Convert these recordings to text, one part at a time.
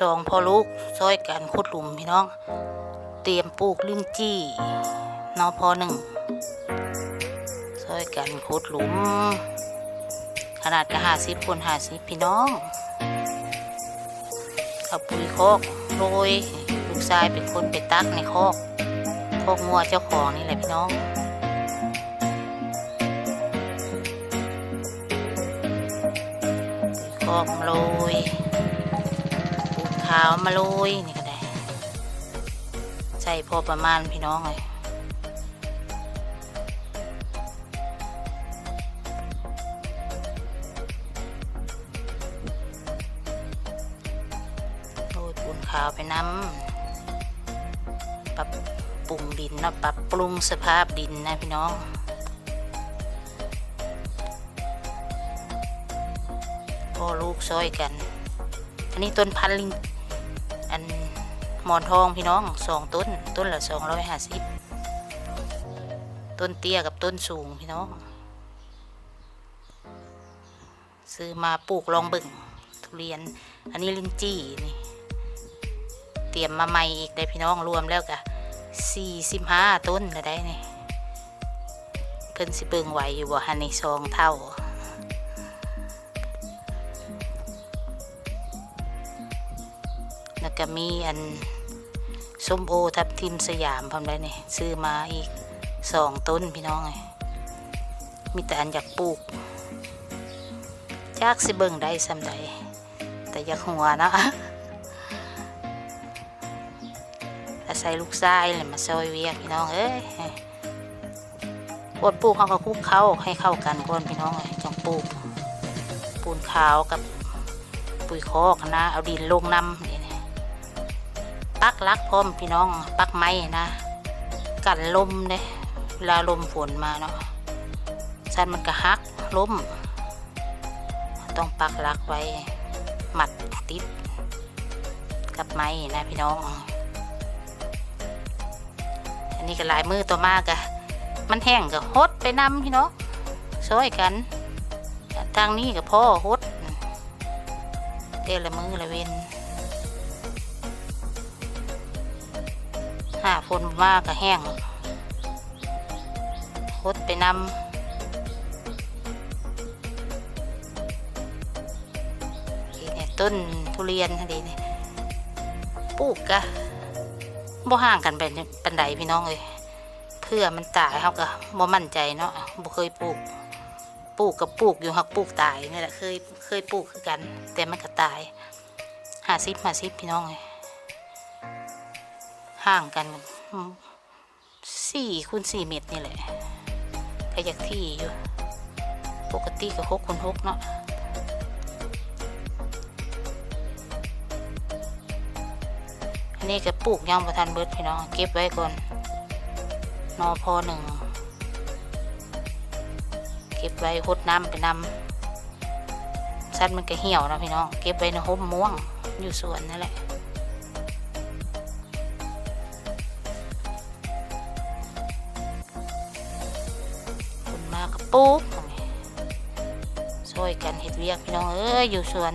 สองพ่อลูกซอยกันขุดหลุมพี่น้อง เตรียมปลูกลิ้นจี้นอพอหนึ่งซอยกันขุดหลุม ขนาดกระหาสิบคนหาสิบพี่น้องเอาปุ๋ยคอกโรยลูกชายเป็นคนไปตักในคอกคอกงัวเจ้าของนี่แหละพี่น้องคอกโรยาวมาโรยนี่ก็ได้ ใส่พอประมาณพี่น้องเลยโรยปูนขาวไปน้ำปรับปรุงดินนะปรับปรุงสภาพดินนะพี่น้องพ่อลูกซอยกัน อันนี้ต้นพันลิง หมอนทองพี่น้องสองต้น ต้นละสองร้อยห้าสิบต้นเตี้ยกับต้นสูงพี่น้อง ซื้อมาปลูกลองเบึ่งทุเรียน อันนี้ลินจี้นี่เตรียมมาใหม่อีกได้พี่น้องรวมแล้วกะสี่สิบห้าต้นละได้นี่เพิ่นสิเบิ่งไหวอยู่บ่ฮันในี่สองเท่า แล้วก็มีอันส้มโอทับทิมสยามพร้อมได้นี่ซื้อมาอีกสองต้นพี่น้องไงมีแต่อันอยากปลูกจากสิเบิ่งได้สำใดแต่อยากหัวเนาะอาศัยลูกชายเลยมาซอยเวียกพี่น้องเอ้ยปวดปลูกเขาก็คุกเข้าให้เข้ากันก่อนพี่น้องเลยจังปลูกปูนขาวกับปุ๋ยคอกนะเอาดินลงน้ำ ปักลักพร้อมพี่น้องปักไม้นะกันลมเนี่ยเวลาลมฝนมาเนาะสันมันก็ฮักล้ม ต้องปักลักไว้หมัดติด กับไม้นะพี่น้อง อันนี้ก็หลายมือต่อมากอะมันแห้งก็หดไปนำพี่น้องช่วยกัน ทางนี้กับพ่อหดเตละมือละเวน หาฝนมากก็แห้งหดไปนำนี่เนี่ยต้นทุเรียนดีเนี่ยปลูกกะบ่ห่างกันเป็นปันไดพี่น้องเลยเพื่อมันตายเขาก็บ่มั่นใจเนาะบ่เคยปลูกปลูกกับปลูกอยู่หักปลูกตายนี่แหละเคยเคยปลูกคือกัน แต่มันก็ตายหาซิบหาซิบพี่น้องเลย ห่างกันสี่คูณสี่เมตรนี่แหละก็อยากที่อยู่ ปกติก็หกคูณหกเนาะอันนี้ก็ปลูกยังประทันเบิร์ดพี่น้องเก็บไว้ก่อน นอพอหนึ่งเก็บไว้หดน้ำไปนำสั้นมันก็เหี่ยวนะพี่น้อง เก็บไว้ในห่มม่วงอยู่สวนนั่นแหละากับปุ๊บช่วยกันเห็ดเวียกพี่น้องเอ้ยอยู่สวน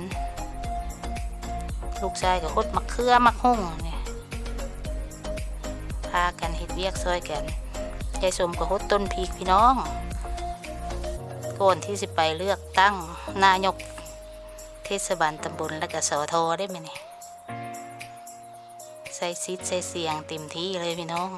ลูกชายกับหดมักเขือมักหุ่งเนี่ยพากันเห็ดเวียกช่วยกันยายสมกับหดต้นพีกพี่น้องก่อนที่จะไปเลือกตั้งนายกเทศบาลตำบลและก็สอทอได้ไหมเนี่ยใส่ซิดใส่เสียงเต็มที่เลยพี่น้อง